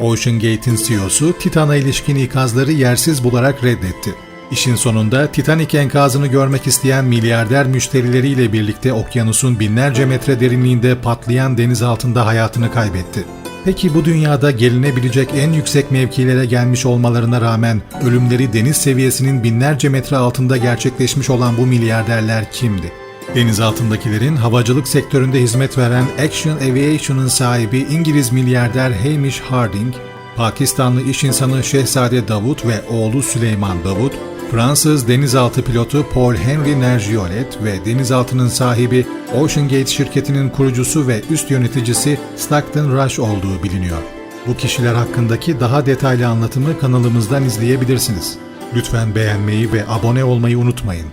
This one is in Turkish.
Ocean Gate'in CEO'su Titan'a ilişkin ikazları yersiz bularak reddetti. İşin sonunda Titanic enkazını görmek isteyen milyarder müşterileriyle birlikte okyanusun binlerce metre derinliğinde patlayan deniz altında hayatını kaybetti. Peki bu dünyada gelinebilecek en yüksek mevkilere gelmiş olmalarına rağmen ölümleri deniz seviyesinin binlerce metre altında gerçekleşmiş olan bu milyarderler kimdi? Deniz altındakilerin havacılık sektöründe hizmet veren Action Aviation'ın sahibi İngiliz milyarder Hamish Harding, Pakistanlı iş insanı Şehzade Davut ve oğlu Süleyman Davut, Fransız denizaltı pilotu Paul Henry Nergiolet ve denizaltının sahibi Ocean Gate şirketinin kurucusu ve üst yöneticisi Stockton Rush olduğu biliniyor. Bu kişiler hakkındaki daha detaylı anlatımı kanalımızdan izleyebilirsiniz. Lütfen beğenmeyi ve abone olmayı unutmayın.